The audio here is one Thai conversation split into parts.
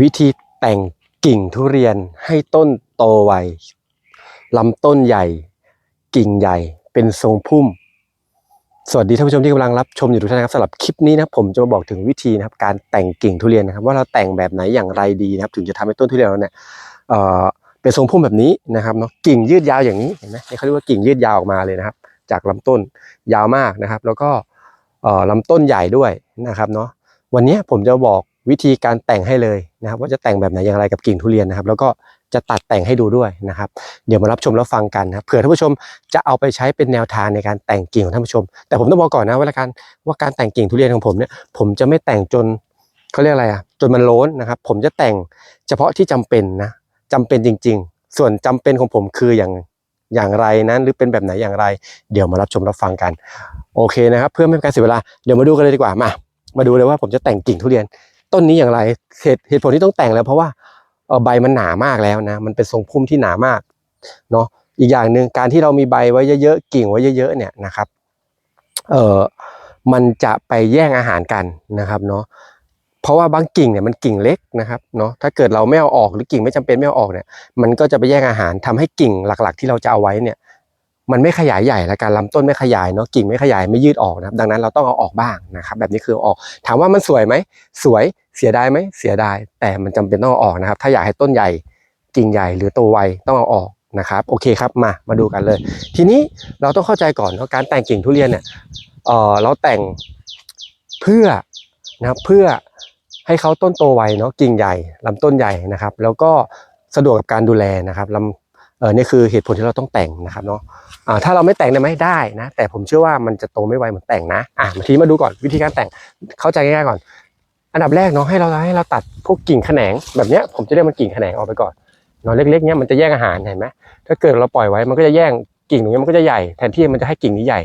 วิธีแต่งกิ่งทุเรียนให้ต้นโตไวลำต้นใหญ่ กิ่งใหญ่ เป็นทรงพุ่ม สวัสดีท่านผู้ชมที่กำลังรับชมอยู่ทุกท่านนะครับสำหรับคลิปนี้นะผมจะมาบอกถึงวิธีนะครับการแต่งกิ่งทุเรียนนะครับ ว่าเราแต่งแบบไหนอย่างไรดีนะครับ ถึงจะทำให้ต้นทุเรียนเราเนี่ยเอ่อเป็นทรงพุ่มแบบนี้นะครับเนาะกิ่งยืดยาวอย่างนี้เห็นไหมนี่เขาเรียกว่ากิ่งยืดยาวออกมาเลยนะครับ จากลำต้นยาวมากนะครับ แล้วก็เอ่อลำต้นใหญ่ด้วยนะครับเนาะวันนี้ผมจะบอก วิธีการแต่งให้เลยนะครับว่าจะแต่งแบบไหนอย่างไรกับกิ่งทุเรียนนะครับ แล้วก็จะตัดแต่งให้ดูด้วยนะครับ เดี๋ยวมารับชมแล้วฟังกันนะครับเผื่อท่านผู้ชมจะเอาไปใช้เป็นแนวทางในการแต่งกิ่งของท่านผู้ชม แต่ผมต้องบอกก่อนนะว่าการว่าการแต่งกิ่งทุเรียนของผมเนี่ยผมจะไม่แต่งจนเขาเรียกอะไรอะจนมันโล้นนะครับ ผมจะแต่งเฉพาะที่จำเป็นนะจำเป็นจริง ๆ ส่วนจำเป็นของผมคืออย่างอย่างไรนั้นหรือเป็นแบบไหนอย่างไร เดี๋ยวมารับชมรับฟังกัน โอเคนะครับ เพื่อไม่ให้การเสียเวลาเดี๋ยวมาดูกันเลยดีกว่ามามาดูเลยว่าผมจะแต่งกิ่งทุเรียน ต้นนี้อย่างไรเหตุเหตุผลที่ต้องแต่งแล้ว เพราะว่าใบมันหนามากแล้วนะ มันเป็นทรงพุ่มที่หนามากเนาะอีกอย่างหนึ่งการที่เรามีใบไว้เยอะๆกิ่งไว้เยอะ ๆ เนี่ยนะครับเอ่อมันจะไปแย่งอาหารกันนะครับเนาะเพราะว่าบางกิ่งเนี่ยมันกิ่งเล็กนะครับเนาะถ้าเกิดเราไม่เอาออกหรือกิ่งไม่จำเป็นไม่เอาออกเนี่ยมันก็จะไปแย่งอาหารทำให้กิ่งหลัก ๆ ที่เราจะเอาไว้เนี่ย มันไม่ขยายใหญ่และการลำต้นไม่ขยายเนาะกิ่งไม่ขยายไม่ยืดออกนะครับดังนั้นเราต้องเอาออกบ้างนะครับแบบนี้คือออก ถามว่ามันสวยไหมสวยเสียดายไหมเสียดาย แต่มันจำเป็นต้องเอาออกนะครับ ถ้าอยากให้ต้นใหญ่กิ่งใหญ่หรือโตไวต้องเอาออกนะครับโอเคครับมามาดูกันเลย ทีนี้เราต้องเข้าใจก่อนว่าการแต่งกิ่งทุเรียนเนี่ยเออเราแต่งเพื่อนะครับเพื่อให้เขาต้นโตไวเนาะกิ่งใหญ่ลำต้นใหญ่นะครับ แล้วก็สะดวกกับการดูแลนะครับลำ เออนี่คือเหตุผลที่เราต้องแต่งนะครับเนาะอ่าถ้าเราไม่แต่งได้ไหมได้นะ แต่ผมเชื่อว่ามันจะโตไม่ไวเหมือนแต่งนะอะมาทีมาดูก่อนวิธีการแต่งเข้าใจง่ายๆก่อน อันดับแรกเนาะให้เราให้เราตัดพวกกิ่งแขนงแบบเนี้ยผมจะเรียกมันกิ่งแขนงออกไปก่อนเนาะเล็กๆเนี้ยมันจะแย่งอาหารเห็นไหมถ้าเกิดเราปล่อยไว้มันก็จะแย่งกิ่งตรงเนี้ยมันก็จะใหญ่แทนที่มันจะให้กิ่งนี้ใหญ่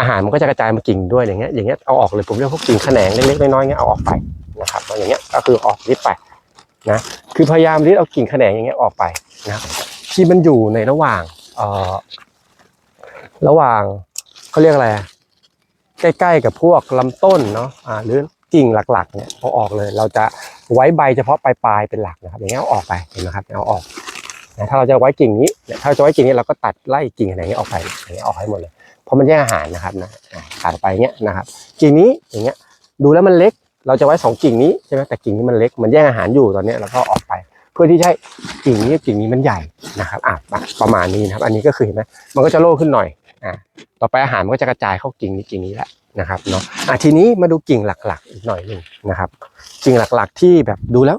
อาหารมันก็จะกระจายมากิ่งด้วยอย่างเงี้ยอย่างเงี้ยเอาออกเลยผมเรียกพวกกิ่งแขนงเล็กๆน้อยๆเงี้ยเอาออกไปนะครับอย่างเงี้ยก็คือออกริดไปนะคือพยายามริดเอากิ่งแขนงอย่างเงี้ยออกไปนะครับ ที่มันอยู่ในระหว่างเอ่อระหว่างเขาเรียกอะไรใกล้ๆกับพวกลำต้นเนาะอ่าหรือกิ่งหลักๆเนี่ยเอาออกเลย เราจะไว้ใบเฉพาะปลายๆเป็นหลักนะครับ อย่างเงี้ยเอาออกไปเห็นไหมครับเอาออกนะถ้าเราจะไว้กิ่งนี้ถ้าเราจะไว้กิ่งนี้เราก็ตัดไล่กิ่งอะไรเงี้ยออกไปอย่างเงี้ยออกให้หมดเลยเพราะมันแย่งอาหารนะครับนะอ่าตัดไปเงี้ยนะครับกิ่งนี้อย่างเงี้ยดูแล้วมันเล็ก เราจะไว้สองกิ่งนี้ใช่ไหมแต่กิ่งนี้มันเล็กมันแย่งอาหารอยู่ตอนนี้เราก็ออกไป เพื่อที่จะให้กิ่งนี้กิ่งนี้มันใหญ่นะครับอะประมาณนี้นะครับ อันนี้ก็คือเห็นไหมมันก็จะโล่ขึ้นหน่อยอ่าต่อไปอาหารมันก็จะกระจายเข้ากิ่งนี้กิ่งนี้แหละนะครับเนาะอะทีนี้มาดูกิ่งหลักๆ อีกหน่อยหนึ่งนะครับ กิ่งหลักๆที่แบบดูแล้ว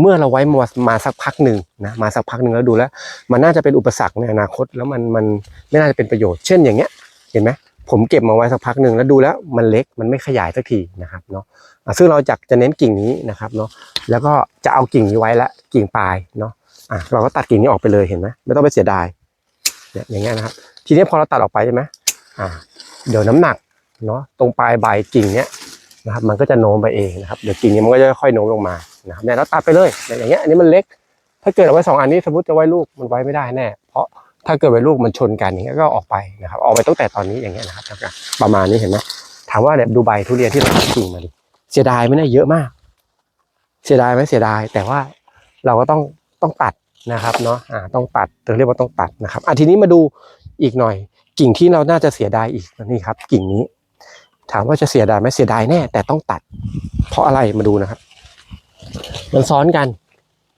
เมื่อเราไว้มามาสักพักหนึ่งนะมาสักพักหนึ่งแล้วดูแล้ว มันน่าจะเป็นอุปสรรคในอนาคตแล้วมันมันไม่น่าจะเป็นประโยชน์เช่นอย่างเงี้ย เห็นไหม ผมเก็บมาไว้สักพักหนึ่งแล้วดูแล้วมันเล็กมันไม่ขยายสักทีนะครับเนาะซึ่งเราจะจะเน้นกิ่งนี้นะครับเนาะแล้วก็จะเอากิ่งนี้ไว้ละกิ่งปลายเนาะอะเราก็ตัดกิ่งนี้ออกไปเลยเห็นไหมไม่ต้องไปเสียดายเนี่ยอย่างเงี้ยนะครับ ทีนี้พอเราตัดออกไปใช่ไหมอ่าเดี๋ยวน้ำหนักเนาะตรงปลายใบกิ่งเนี้ยนะครับมันก็จะโน้มไปเองนะครับเดี๋ยวกิ่งเนี้ยมันก็จะค่อยโน้มลงมานะครับเนี่ยเราตัดไปเลยเนี่ยอย่างเงี้ยอันนี้มันเล็ก ถ้าเกิดเอาไว้สองอันนี้สมมติจะไว้ลูกมันไว้ไม่ได้แน่ เพราะ ถ้าเกิดไว้ลูกมันชนกันอย่างเงี้ยก็ออกไปนะครับ ออกไปตั้งแต่ตอนนี้อย่างเงี้ยนะครับประมาณนี้เห็นไหมถามว่าเนี่ยดูใบทุเรียนที่เราตัดกิ่งมาดิเสียดายไหมเนี่ยเยอะมาก เสียดายไหมเสียดาย แต่ว่าเราก็ต้องต้องตัดนะครับเนาะอ่าต้องตัดถึงเรียกว่าต้องตัดนะครับอะทีนี้มาดูอีกหน่อย กิ่งที่เราน่าจะเสียดายอีกนี่ครับ กิ่งนี้ ถามว่าจะเสียดายไหมเสียดายแน่ แต่ต้องตัด เพราะอะไรมาดูนะครับ มันซ้อนกัน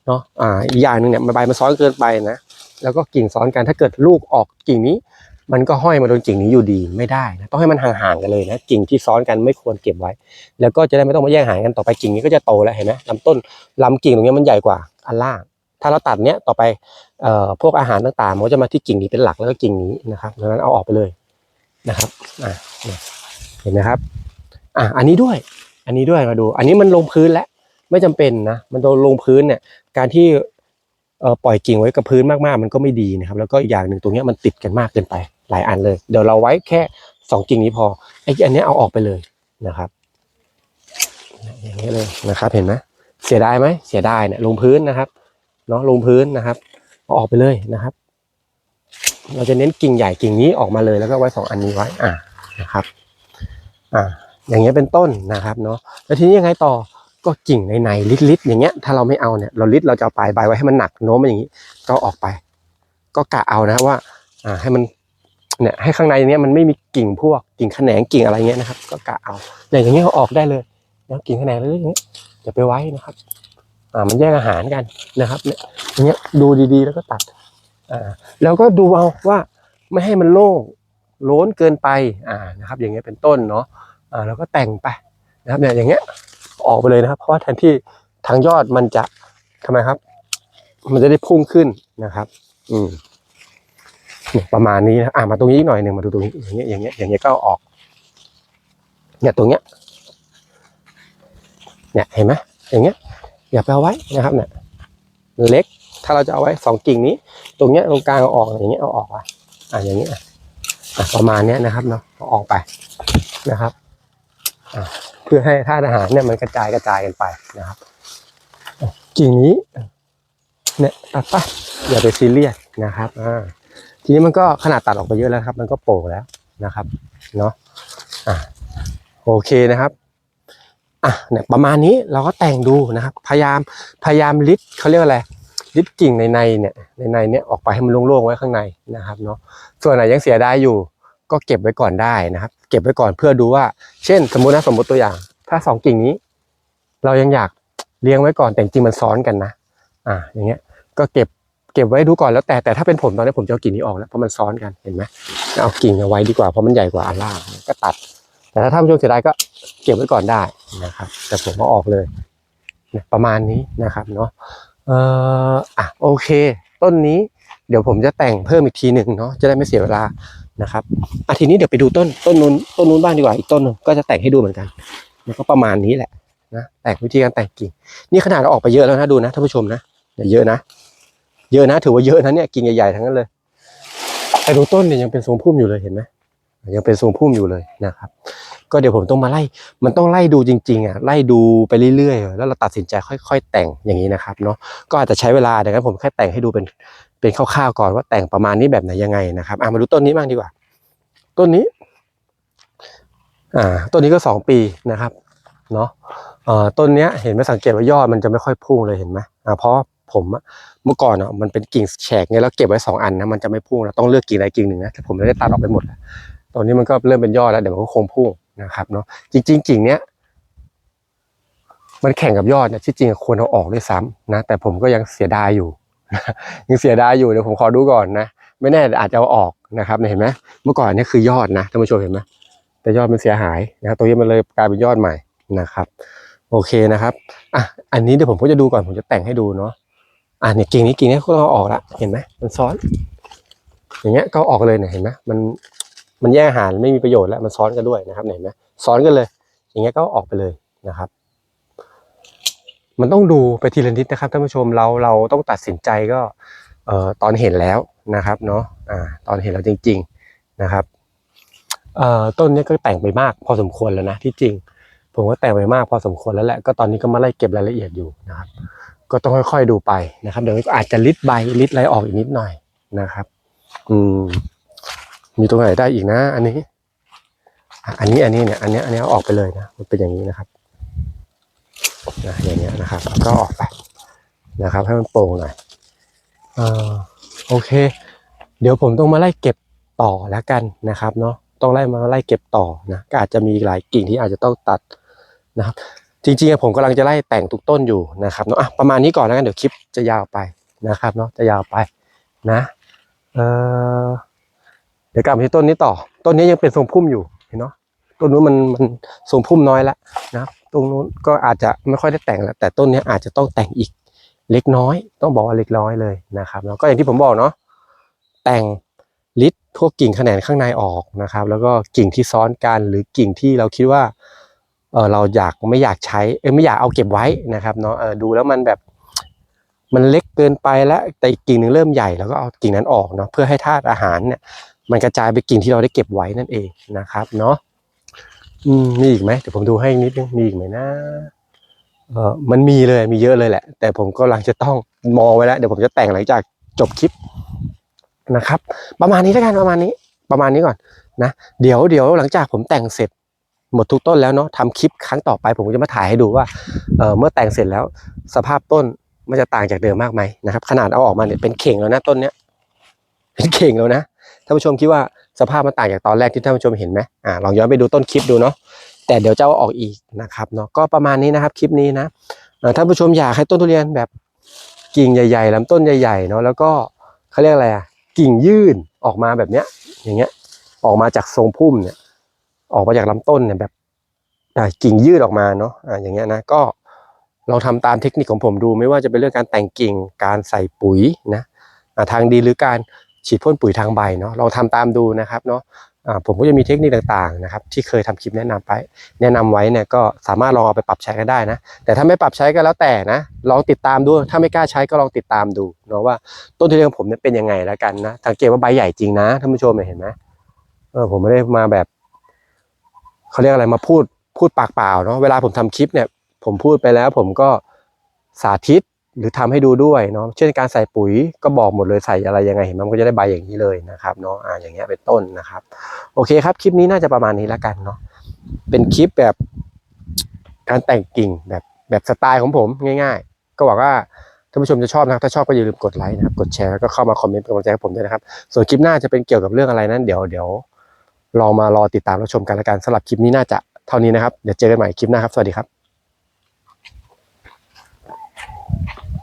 เนาะอ่าอีกอย่างหนึ่งเนี่ยใบมันซ้อนเกินไปนะ แล้วก็กิ่งซ้อนกันถ้าเกิดลูกออกกิ่งนี้ มันก็ห้อยมาโดนกิ่งนี้อยู่ดีไม่ได้นะต้องให้มันห่างๆกันเลยนะกิ่งที่ซ้อนกันไม่ควรเก็บไว้ แล้วก็จะได้ไม่ต้องมาแย่งหางกันต่อไปกิ่งนี้ก็จะโตแล้วเห็นไหมลำต้นลำกิ่งตรงนี้มันใหญ่กว่าอันล่างถ้าเราตัดเนี้ยต่อไปเอ่อพวกอาหารต่างๆมันก็จะมาที่กิ่งนี้เป็นหลักแล้วก็กิ่งนี้นะครับดังนั้นเอาออกไปเลยนะครับอะเห็นไหมครับอะอันนี้ด้วย อันนี้ด้วยมาดู อันนี้มันลงพื้นแล้วไม่จำเป็นนะมันโดนลงพื้นเนี่ยการที่ ปล่อยกิ่งไว้กับพื้นมากๆ มันก็ไม่ดีนะครับ แล้วก็อีกอย่างหนึ่งตรงนี้มันติดกันมากเกินไปหลายอันเลย เดี๋ยวเราไว้แค่สองกิ่งนี้พอไอ้อันนี้เอาออกไปเลยนะครับ อย่างนี้เลยนะครับ เห็นไหมเสียดายไหมเสียดายเนี่ยลงพื้นนะครับเนาะลงพื้นนะครับเอาออกไปเลยนะครับ เราจะเน้นกิ่งใหญ่กิ่งนี้ออกมาเลยแล้วก็ไว้สองอันนี้ไว้อ่านะครับ อ่าอย่างเงี้ยเป็นต้นนะครับเนาะแล้วทีนี้ยังไงต่อ ก็กิ่งในในลิดๆอย่างเงี้ยถ้าเราไม่เอาเนี่ยเราลิดเราจะเอาปลายใบไว้ให้มันหนักโน้มมันอย่างนี้ ก็ออกไป ก็กะเอานะว่าอ่าให้มันเนี่ยให้ข้างในเนี้ยมันไม่มีกิ่งพวกกิ่งแขนงกิ่งอะไรเงี้ยนะครับ ก็กะเอาอย่างอย่างเงี้ยเอาออกได้เลยแล้วกิ่งแขนงเลยอย่างเงี้ยอย่าไปไว้นะครับอ่ามันแยกอาหารกันนะครับเนี่ยอย่างเงี้ยดูดีๆ แล้วก็ตัดอ่าแล้วก็ดูเอาว่าไม่ให้มันโล่งโล้นเกินไปอ่านะครับ อย่างเงี้ยเป็นต้นเนาะอ่าแล้วก็แต่งไปนะครับเนี่ยอย่างเงี้ย ออกไปเลยนะครับ เพราะว่าแทนที่ทางยอดมันจะทำไมครับ มันจะได้พุ่งขึ้นนะครับ อืมประมาณนี้นะอ่ามาตรงนี้อีกหน่อยหนึ่งมาดูตรงนี้อย่างเงี้ยอย่างเงี้ยอย่างเงี้ยก็เอาออก เนี่ยตรงเนี้ย เนี่ยเห็นไหมอย่างเงี้ย อย่าไปเอาไว้นะครับ เนี่ยเล็ก ถ้าเราจะเอาไว้สองกิ่งนี้ ตรงเนี้ยตรงกลางเอาออกอย่างเงี้ยเอาออกอะอะอย่างเงี้ยอะประมาณเนี้ยนะครับเนาะเอาออกไปนะครับ เพื่อให้ธาตุอาหารเนี่ยมันกระจายกระจายกันไปนะครับกิ่งนี้เนี่ยตัดไปอย่าไปซีเรียสนะครับอ่าทีนี้มันก็ขนาดตัดออกไปเยอะแล้วครับ มันก็โป่งแล้วนะครับเนาะอะโอเคนะครับอะเนี่ยประมาณนี้เราก็แต่งดูนะครับ พยายามพยายามลิดเขาเรียกว่าอะไรลิดกิ่งในในเนี่ยในในเนี่ยออกไปให้มันโล่งๆไว้ข้างในนะครับเนาะส่วนไหนยังเสียได้อยู่ ก็เก็บไว้ก่อนได้นะครับ เก็บไว้ก่อนเพื่อดูว่า เช่น สมมุตินะสมมติตัวอย่าง ถ้าสองกิ่งนี้ เรายังอยากเลี้ยงไว้ก่อนแต่จริงมันซ้อนกันนะ อ่า อย่างเงี้ย ก็เก็บเก็บไว้ดูก่อนแล้วแต่แต่ถ้าเป็นผมตอนนี้ผมจะเอากิ่งนี้ออกแล้วเพราะมันซ้อนกันเห็นไหมเอากิ่งเอาไว้ดีกว่าเพราะมันใหญ่กว่าอันล่างก็ตัด แต่ถ้าท่านผู้ชมเสียดายก็เก็บไว้ก่อนได้นะครับ แต่ผมเอาออกเลยประมาณนี้นะครับเนาะเอ่ออะโอเค ต้นนี้เดี๋ยวผมจะแต่งเพิ่มอีกทีหนึ่งเนาะจะได้ไม่เสียเวลา นะครับอะทีนี้เดี๋ยวไปดูต้นต้นนู้นต้นนู้นบ้างดีกว่าอีกต้นนึงก็จะแต่งให้ดูเหมือนกันแล้วก็ประมาณนี้แหละนะแต่งวิธีการแต่งกิ่งนี่ขนาดเราออกไปเยอะแล้วนะดูนะท่านผู้ชมนะอย่าเยอะนะเยอะนะ ถือว่าเยอะนะเนี่ยกิ่งใหญ่ๆทั้งนั้นเลยแต่ดูต้นเนี่ยยังเป็นทรงพุ่มอยู่เลยเห็นไหมยังเป็นทรงพุ่มอยู่เลยนะครับ ก็เดี๋ยวผมต้องมาไล่ มันต้องไล่ดูจริงๆอะไล่ดูไปเรื่อยๆ แล้วเราตัดสินใจค่อย ๆ แต่งอย่างนี้นะครับเนาะก็อาจจะใช้เวลาดังนั้นผมแค่แต่งให้ดูเป็น เป็นคร่าวๆก่อนว่าแต่งประมาณนี้แบบไหนยังไงนะครับอะมาดูต้นนี้บ้างดีกว่า ต้นนี้ อ่า ต้นนี้ก็สองปีนะครับ เนาะเอ่อต้นเนี้ยเห็นไหมสังเกตว่ายอดมันจะไม่ค่อยพุ่งเลยเห็นไหมอ่าเพราะผมเมื่อก่อนอะมันเป็นกิ่งแฉกเนี่ยแล้วเก็บไว้สองอันนะมันจะไม่พุ่งเราต้องเลือกกิ่งใดกิ่งหนึ่งนะแต่ผมไม่ได้ตัดออกไปหมดแล้วตอนนี้มันก็เริ่มเป็นยอดแล้วเดี๋ยวมันก็คงพุ่งนะครับเนาะจริงๆกิ่งเนี้ยมันแข่งกับยอดเนี่ยที่จริงควรเอาออกด้วยซ้ำนะแต่ผมก็ยังเสียดายอยู่ ยังเสียดายอยู่เดี๋ยวผมขอดูก่อนนะไม่แน่อาจจะเอาออกนะครับเห็นไหมเมื่อก่อนนี่คือยอดนะท่านผู้ชมเห็นไหมแต่ยอดมันเสียหายนะครับตัวนี้มันเลยกลายเป็นยอดใหม่นะครับ โอเคนะครับอะอันนี้เดี๋ยวผมก็จะดูก่อนผมจะแต่งให้ดูเนาะอะเนี่ยกิ่งนี้กิ่งนี้ก็เอาออกละเห็นไหมมันซ้อน อย่างเงี้ยก็ออกเลยเนี่ยเห็นไหมมันมันแยกอาหารไม่มีประโยชน์แล้วมันซ้อนกันด้วยนะครับเห็นไหมซ้อนกันเลย อย่างเงี้ยก็ออกไปเลยนะครับ มันต้องดูไปทีละนิดนะครับท่านผู้ชมเราเราต้องตัดสินใจก็เอ่อตอนเห็นแล้วนะครับเนาะอ่าตอนเห็นแล้วจริง ๆนะครับเอ่อต้นนี้ก็แต่งไปมากพอสมควรแล้วนะที่จริง ผมก็แต่งไปมากพอสมควรแล้วแหละก็ตอนนี้ก็มาไล่เก็บรายละเอียดอยู่นะครับ ก็ต้องค่อยๆดูไปนะครับเดี๋ยวอาจจะลิดใบลิดอะไรออกอีกนิดหน่อยนะครับ อืมมีตรงไหนได้อีกนะ อันนี้ อันนี้อันนี้เนี่ยอันนี้อันนี้เอาออกไปเลยนะมันเป็นอย่างนี้นะครับ นะอย่างเงี้ยนะครับก็ออกไปนะครับ ให้มันโปร่งหน่อยอโอเค เดี๋ยวผมต้องมาไล่เก็บต่อแล้วกันนะครับเนาะต้องไล่มาไล่เก็บต่อนะก็อาจจะมีหลายกิ่งที่อาจจะต้องตัดนะครับจริงๆผมกำลังจะไล่แต่งทุกต้นอยู่นะครับเนาะะประมาณนี้ก่อนแล้วกันเดี๋ยวคลิปจะยาวไปนะครับเนาะจะยาวไปนะเออเดี๋ยวกลับมาที่ต้นนี้ต่อ ต้นนี้ยังเป็นทรงพุ่มอยู่เห็นเนาะ ต้นนู้นมันมันทรงพุ่มน้อยแล้วนะครับ ตรงนู้นก็อาจจะไม่ค่อยได้แต่งแล้วแต่ต้นนี้อาจจะต้องแต่งอีกเล็กน้อย ต้องบอกว่าเล็กน้อยเลยนะครับแล้วก็อย่างที่ผมบอกเนาะแต่งลิดพวกกิ่งแขนงข้างในออกนะครับ แล้วก็กิ่งที่ซ้อนกันหรือกิ่งที่เราคิดว่าเออเราอยากไม่อยากใช้เออไม่อยากเอาเก็บไว้นะครับเนาะเออดูแล้วมันแบบมันเล็กเกินไปแล้วแต่อีกกิ่งหนึ่งเริ่มใหญ่แล้วก็เอากิ่งนั้นออกเนาะเพื่อให้ธาตุอาหารเนี่ยมันกระจายไปกิ่งที่เราได้เก็บไว้นั่นเองนะครับเนาะ มมีอีกไหมเดี๋ยวผมดูให้นิดนึงมีอีกไหมนะเออมันมีเลยมีเยอะเลยแหละ แต่ผมก็กำลังจะต้องมองไว้แล้วเดี๋ยวผมจะแต่งหลังจากจบคลิปนะครับ ประมาณนี้แล้วกันประมาณนี้ ประมาณนี้ก่อนนะเดี๋ยวเดี๋ยวหลังจากผมแต่งเสร็จหมดทุกต้นแล้วเนาะทำคลิปครั้งต่อไป ผมจะมาถ่ายให้ดูว่าเออเมื่อแต่งเสร็จแล้ว สภาพต้นมันจะต่างจากเดิมมากไหมนะครับ ขนาดเอาออกมาเนี่ยเป็นเข่งแล้วนะต้นเนี้ยเป็นเข่งแล้วนะท่านผู้ชมคิดว่า สภาพมันต่างจากตอนแรกที่ท่านผู้ชมเห็นไหมอ่าลองย้อนไปดูต้นคลิปดูเนาะแต่เดี๋ยวจะเอาออกอีกนะครับเนาะก็ประมาณนี้นะครับคลิปนี้นะอ่อท่านผู้ชมอยากให้ต้นทุเรียนแบบกิ่งใหญ่ๆลำต้นใหญ่ๆเนาะแล้วก็เขาเรียกอะไรอะกิ่งยื่นออกมาแบบเนี้ย อย่างเงี้ย ออกมาจากทรงพุ่มเนี่ย ออกมาจากลำต้นเนี่ยแบบกิ่งยืดออกมาเนาะอ่าอย่างเงี้ยนะก็ลองทำตามเทคนิคของผมดูไม่ว่าจะเป็นเรื่องการแต่งกิ่งการใส่ปุ๋ยนะทางดีหรือการ ฉีดพ่นปุ๋ยทางใบเนาะลองทำตามดูนะครับเนาะผมก็จะมีเทคนิคต่างๆนะครับที่เคยทำคลิปแนะนำไป แนะนำไว้เนี่ยก็สามารถลองเอาไปปรับใช้กันได้นะ แต่ถ้าไม่ปรับใช้ก็แล้วแต่นะลองติดตามดูถ้าไม่กล้าใช้ก็ลองติดตามดูเนาะว่าต้นทุเรียนของผมเนี่ยเป็นยังไงแล้วกันนะสังเกตว่าใบใหญ่จริงนะท่านผู้ชมเห็นไหมเออผมไม่ได้มาแบบเขาเรียกอะไรมาพูดพูดปากเปล่าเนาะเวลาผมทำคลิปเนี่ย ผมพูดไปแล้วผมก็สาธิต หรือทำให้ดูด้วยเนาะเช่นการใส่ปุ๋ยก็บอกหมดเลยใส่อะไรยังไงเห็นมันก็จะได้ใบอย่างนี้เลยนะครับเนาะอ่าอย่างเงี้ยเป็นต้นนะครับ โอเคครับคลิปนี้น่าจะประมาณนี้แล้วกันเนาะเป็นคลิปแบบการแต่งกิ่งแบบแบบสไตล์ของผมง่าย ๆ ก็หวังว่าท่านผู้ชมจะชอบนะครับถ้าชอบก็อย่าลืมกดไลค์นะครับกดแชร์แล้วก็เข้ามาคอมเมนต์เป็นกำลังใจให้ผมด้วยนะครับ ส่วนคลิปหน้าจะเป็นเกี่ยวกับเรื่องอะไรนั้นเดี๋ยวเดี๋ยวลองมารอติดตามรับชมกันแล้วกันสำหรับคลิปนี้น่าจะเท่านี้นะครับเดี๋ยวเจอกันใหม่คลิปหน้าครับสวัสดีครับ